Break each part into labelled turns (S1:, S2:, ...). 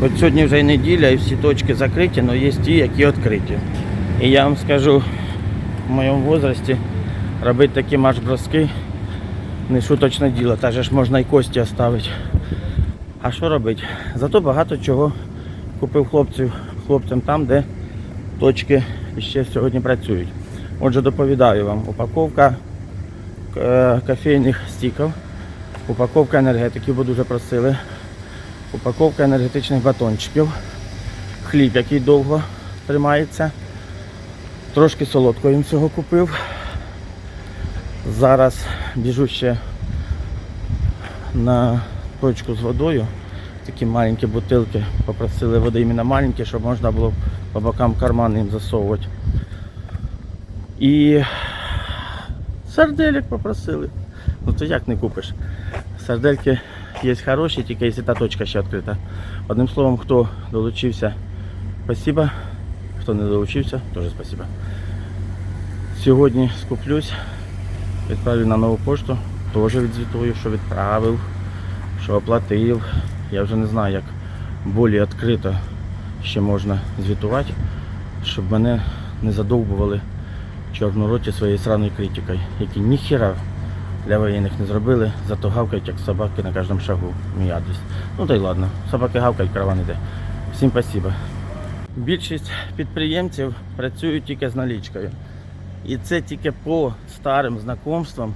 S1: Хоч сьогодні вже і неділя, і всі точки закриті, але є ті, які відкриті. І я вам скажу, в моєму возрасті робити такі марш-броски не шуточне діло, так же ж можна і кості оставити. А що робити? Зато багато чого купив хлопців, хлопцям там, де точки ще сьогодні працюють. Отже, доповідаю вам, упаковка е, кофейних стіків, упаковка енергетиків, бо дуже просили, упаковка енергетичних батончиків, хліб, який довго тримається. Трошки солодкого їм всього купив. Зараз біжу ще на точку з водою. Такі маленькі бутилки. Попросили води іменно маленькі, щоб можна було по бокам кармани їм засовувати. І сарделек попросили. Ну то як не купиш? Сардельки є хороші, тільки якщо та точка ще відкрита. Одним словом, хто долучився, спасибо. Хто не долучився, теж спасибо. Сьогодні скуплюсь, відправлю на нову пошту, теж відзвітую, що відправив, що оплатив. Я вже не знаю, як більш відкрито ще можна звітувати, щоб мене не задовбували в чорному роті своєю сраною критикою, які ніхіра для воєнних не зробили, зато гавкають як собаки на кожному шагу. Мій адрес. Ну та й ладно, собаки гавкають, караван іде. Всім спасибо. Більшість підприємців працюють тільки з налічкою. І це тільки по старим знайомствам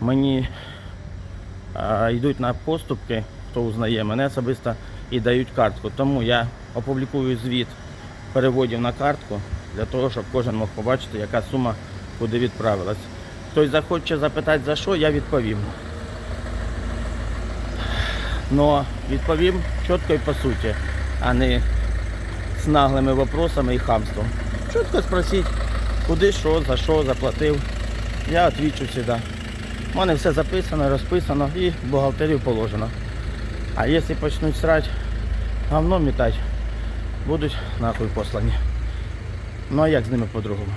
S1: мені а, йдуть на поступки, хто узнає мене особисто і дають картку. Тому я опублікую звіт переводів на картку для того, щоб кожен мог побачити, яка сума куди відправилась. Хтось захоче запитати за що, я відповім. Но відповім чітко і по суті, а не з наглими вопросами і хамством. Чітко спросіть, куди, що, за що заплатив. Я відвічу завжди. У мене все записано, розписано і в бухгалтерію положено. А якщо почнуть срати, говно метати, будуть нахуй послані. Ну а як з ними по-другому?